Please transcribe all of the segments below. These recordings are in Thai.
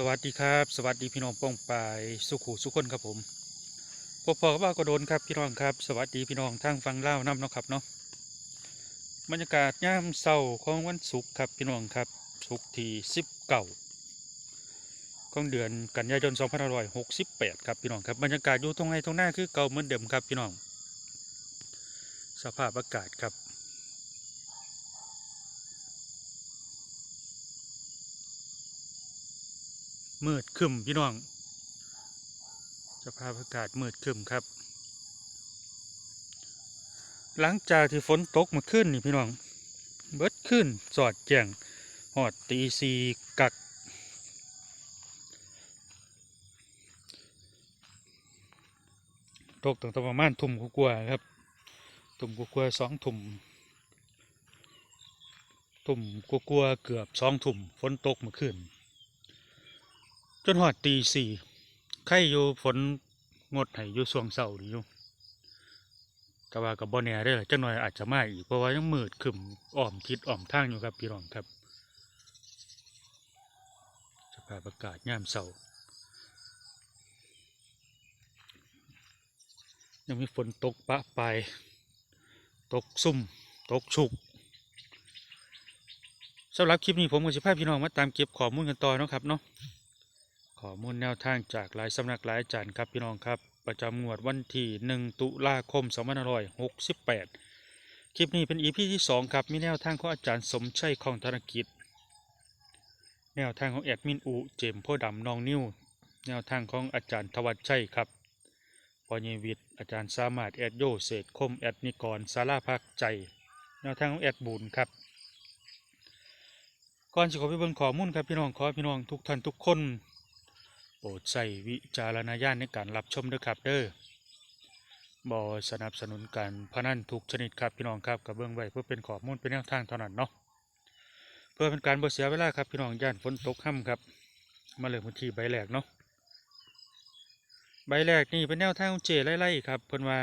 สวัสดีครับ สวัสดีพี่น้องป้องปายสุขูสุขคนครับผมพบพอกับว่ากระโดนครับพี่น้องครับ สวัสดีพี่น้องทางฟังเล่าน้ำเนาะครับเนาะบรรยากาศย่ามเศร้าของวันศุกร์ครับพี่น้องครับศุกร์ที่สิบเก้าของเดือนกันยายน2568ครับพี่น้องครับบรรยากาศอยู่ตรงไหนตรงหน้าคือเก่าเหมือนเดิมครับพี่น้อง สภาพอากาศครับ มืดคึมพี่น้องสภาพอากาศมืดคึมครับ หลังจากที่ฝนตกมาขึ้นนี่พี่น้องเบิดขึ้นสอดแจ้งหอดตีสีกัก ตกตั้งแต่ประมาณทุ่มกว่าครับ ทุ่มกว่าสองทุ่มทุ่มกว่าเกือบสองทุ่มฝนตกมาขึ้น จนหอดตีสี่ไข่อยู่ฝนงดให้อยู่ช่วงเสาร์อยู่แต่ว่ากับบอแน่ได้อจังหน่อยอาจจะมาอีกเพราะว่ายังมืดขึ้มอ้อมทิศอ้อมทางอยู่ครับพี่รองครับสภาพอากาศย่ามเสาร์ยังมีฝนตกปะปายตกซุ่ม ตกชุกสำหรับคลิปนี้ผมกับสิพาพี่น้องมาตามเก็บข้อมูลกันต่อนะครับเนาะ ข้อมูลแนวทางจากหลายสำนักหลายอาจารย์ครับพี่น้องครับ ประจำงวดวันที่1ตุลาคม2568 คลิปนี้เป็นอีพีที่ 2 ครับ มีแนวทางของอาจารย์สมชัยของธนกิจ แนวทางของแอดมินอุเจมพธิ์ดำนองนิ้ว แนวทางของอาจารย์ทวัชชัยครับปอยวิทย์อาจารย์สามารถแอดโยเศษคมแอดนิกรสาราพักใจ แนวทางของแอดบุญครับก่อนสิขอไปเบิ่งข้อมูลครับพี่น้องขอพี่น้องทุกท่านทุกคน ปรดใส่วิจารณญาณในการรับชมด้วยครับเด้อบอสนับสนุนการพนันทุกชนิดครับพี่น้องครับกับเบื้องไว้เพื่อเป็นข้อมูลเป็นแนวทางเท่านั้นเนาะเพื่อเป็นการบ่เสียเวลาครับพี่น้องย่านฝนตกค่ำครับ มาเลยพื้นที่ใบแรกเนาะใบแรกนี่เป็นแนวทางเจไล่ๆครับเพิ่นว่า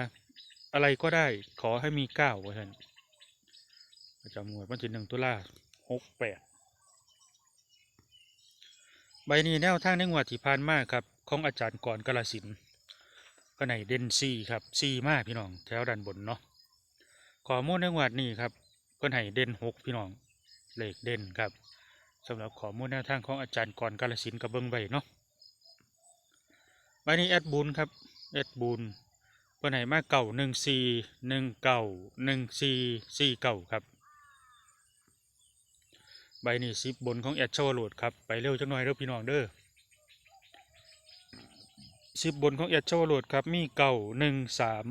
อะไรก็ได้ขอให้มีเก้าว่าท่านประจำงวดวันที่หนึ่งตุลาหกแปด ใบนี้แนวทางในงวดที่ผ่านมาครับของอาจารย์ก่อนกาลสินก็ในเด่นซีครับซีมากพี่น้องแถวด้านบนเนาะขอมูลในงวดนี้ครับเพิ่นให้เด่นหกพี่น้องเลขเด่นครับสำหรับขอมูลแนวทางของอาจารย์ก่อนกาลสินกับเบิ้งไว้เนาะใบนี้แอดบูนครับแอดบูนเพิ่นให้มาเก่าหนึ่งซีหนึ่งเก่าหนึ่งซีซีเก่าครับ ใบนี้สิบบนของแอดชาวโหลดครับไปเร็วจังหน่อยเด้อพี่น้องเด้อสิบบนของแอดชาวโหลดครับมีเก่าหนึ่งสาม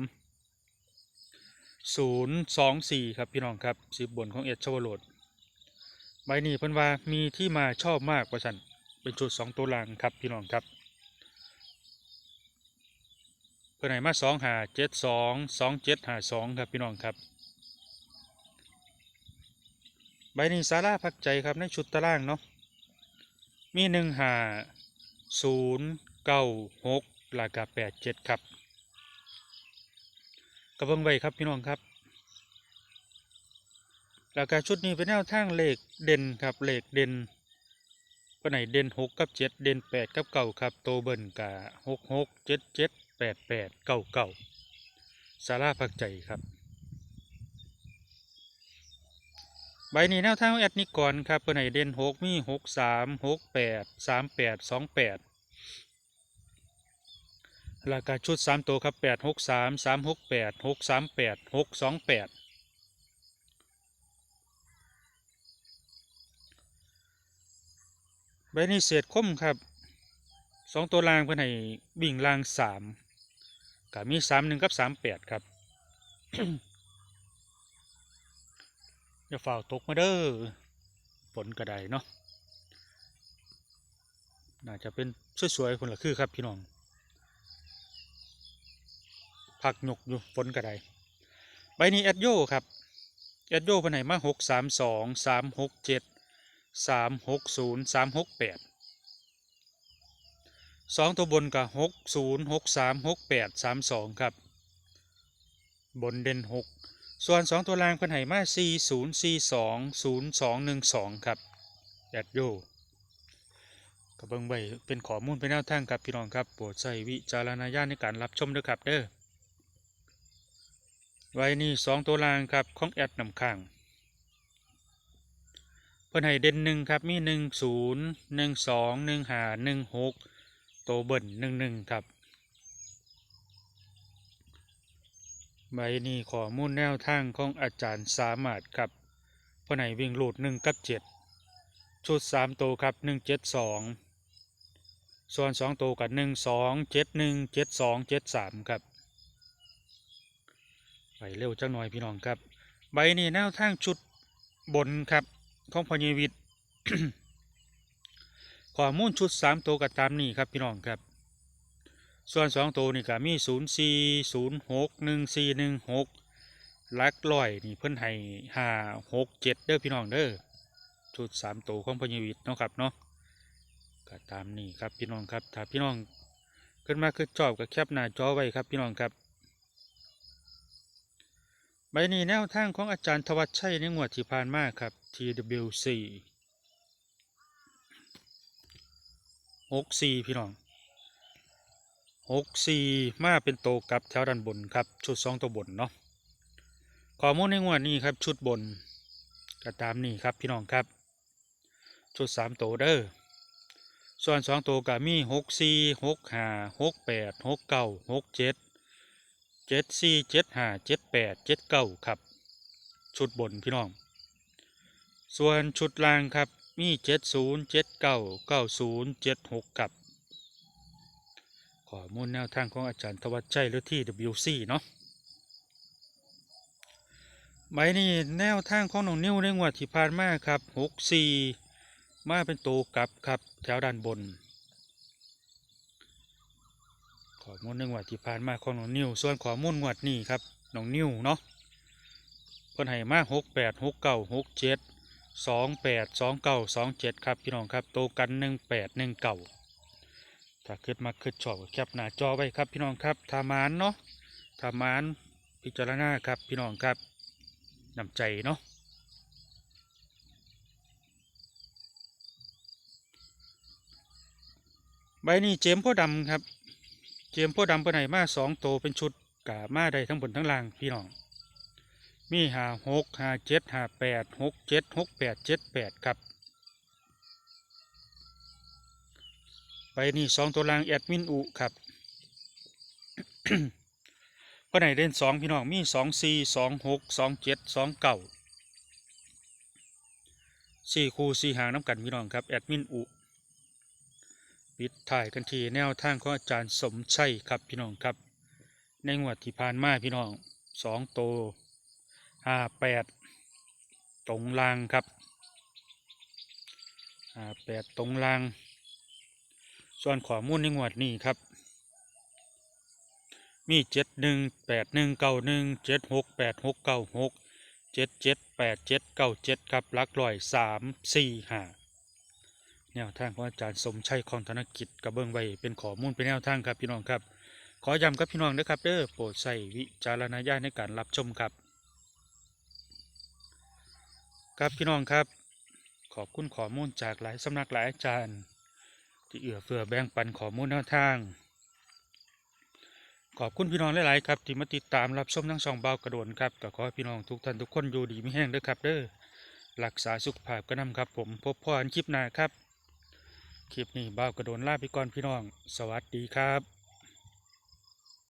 ศูนย์สองสี่ครับพี่น้องครับสิบบนของแอดชาวโหลดใบนี้เพิ่นว่ามีที่มาชอบมากกว่าฉันเป็นชุดสองตัวล่างครับพี่น้องครับเพื่อนไหนมาสองหาเจ็ดสองสองเจ็ดหาสองครับพี่น้องครับ ใบนี้สาราพักใจครับในชุดตารางเนาะมีหนึ่งหาศูนย์เก้าหกหลักกับแปดเจ็ดครับกระเบื้องใบครับพี่น้องครับหลักการชุดนี้เป็นแนวทางเลขเด่นครับเลขเด่นก็ไหนเด่นหกกับเจ็ดเด่นแปดกับเก้าครับโตเบิ้ลกะหกหกเจ็ดเจ็ดแปดแปดเก้าเก้าสาราพักใจครับ ใบนี้แนวทางของแอดนิกรครับเพื่อนให้เด่นหกมีหกสามหกแปดสามแปดสองแปดราคาชุดสามตัวครับแปดหกสามสามหกแปดหกสามแปดหกสองแปดใบนี้เศษคมครับสองตัวลางเพื่อนให้วิ่งลางสามกับมีสามหนึ่งกับสามแปดครับ อย่าฝ่าตกมาเด้อฝนกระไดเนาะน่าจะเป็นสวยๆคนละคือครับพี่น้องผักหยกอยู่ฝนกระไดใบนี้แอดโยครับแอดโยไปไหนมาหกสามสองสามหกเจ็ดสามหกศูนย์สามหกแปดสองตัวบนกับหกศูนย์หกสามหกแปดสามสองครับ บนเด่นหก ส่วน 2 ตัวล่างเพิ่นให้มา4042 0212 ครับแอดโยกก็เบิงไวเป็นข้อมูลเป็นแนวทางครับพี่น้องครับโปรดใช้วิจารณญาณในการรับชมด้วยครับเด้อไว้นี่สองตัวรางครับของแอดนำข้างเพิ่นให้เด่นหนึ่งครับมีหนึ่งศูนย์หนึ่งสองหนึ่งห้าหนึ่งหกโตเบิ่นหนึ่งหนึ่งครับ ใบนี้ขอมูลแนวทางของอาจารย์สามารถครับพื่อไหนวิ่งลูดหนึ่งกับเจ็ดชุดสามตัวครับหนึ่งเจ็ดสองส่วนสองตัวกับหนึ่งสองเจ็ดหนึ่งเจ็ดสองเจ็ดสามครับไปเร็วจังหน่อยพี่น้องครับ ใบนี้แนวทางชุดบนครับของพญวิทย์ข้อมูลชุดสามตัวกับตามนี้ครับพี่น้องครับ ส่วนสองตัวนี่ก็มีศูนย์สี่ศูนย์หกหนึ่งสี่หนึ่งหกลักลอยนี่เพิ่นให้ห้าหกเจ็ดเด้อพี่น้องเด้อชุดสามตัวของพญวิทย์เนาะครับเนาะก็ตามนี้ครับพี่น้องครับถ้าพี่น้องขึ้นมาคือจอบกับแคปหน้าจอไว้ครับพี่น้องครับใบนี้แนวทางของอาจารย์ทวัชชัยในงวดที่ผ่านมาครับ TWC หกสี่พี่น้อง หกสี่มาเป็นโตกับแถวด้านบนครับ ชุดสองตัวบนเนาะข้อมูลในงวดนี้ครับชุดบนก็ตามนี้ครับพี่น้องครับ ชุดสามตัวเด้อส่วนสองตัวก็มีหกสี่หกห้าหกแปดหกเก้าหกเจ็ดเจ็ดสี่เจ็ดห้าเจ็ดแปดเจ็ดเก้าครับ ชุดบนพี่น้อง ส่วนชุดล่างครับมีเจ็ดศูนย์เจ็ดเก้าเก้าศูนย์เจ็ดหกกับ ข้อมูลแนวทางของอาจารย์ทวัชชัยหรือที่ WC เนาะใบนี้แนวทางของน้องนิ้วในงวดที่ผ่านมาครับ64มาเป็นตัวกลับครับแถวด้านบนข้อมูลในงวดที่ผ่านมาของน้องนิ้วส่วนข้อมูลงวดนี้ครับน้องนิ้วเนาะเพิ่นให้มา68 69 67 28 29 27 ครับพี่น้องครับโตวกัน 18 19 ถ้าขึ้นมาขึ้นชอบแคปหน้าจอไว้ครับพี่น้องครับทามานเนาะทามานพิจารณาครับพี่น้องครับนำใจเนาะใบนี้เจมพ่อดำครับ เจมพ่อดำไปไหนมาสองโตวเป็นชุดกามาได้ทั้งบนทั้งล่างพี่น้อง มีหาหกหาเจ็ดหาแปดหกเจ็ดหกแปดเจ็ดแปดครับ ไปนี่สองตัวล่างแอดมินอุครับก็ไหนเล่นสองพี่น้องมีสองสี่สองหกสองเจ็ดสองเก้าสี่คู่สี่หางน้ำกันพี่น้องครับแอดมินอุปิดถ่ายกันทีแนวทางของอาจารย์สมชัยครับพี่น้องครับ ในงวดที่ผ่านมาพี่น้องสองโตห้าแปดตรงล่างครับห้าแปดตรงล่าง ส่วนข้อมูลในงวดนี้ครับ มีเจ็ดหนึ่งแปดหนึ่งเก้าหนึ่งเจ็ดหกแปดหกเก้าหกเจ็ดเจ็ดแปดเจ็ดเก้าเจ็ดครับลักร้อยสามสี่ห้าแนวทางของอาจารย์สมชัยของธนกิจกระเบื้องไว้เป็นข้อมูลเป็นแนวทางครับพี่น้องครับ ขอย้ำกับพี่น้องนะครับเด้อโปรดใส่วิจารณญาณในการรับชมครับ ครับพี่น้องครับ ขอบคุณข้อมูลจากหลายสำนักหลายอาจารย์ ที่เอื้อเฟื้อแบ่งปันข้อมูลแนวทาง ขอบคุณพี่น้องหลาย ๆ ครับ ที่มาติดตามรับชมทั้งสองเบากระโดนครับก็ขอให้พี่น้องทุกท่านทุกคนอยู่ดีไม่แห้งเด้อครับ เด้อรักษาสุขภาพกันนำครับ ผมพบพ่อกันคลิปหน้าครับ คลิปนี้เบากระโดนลาไปก่อนพี่น้อง สวัสดีครับ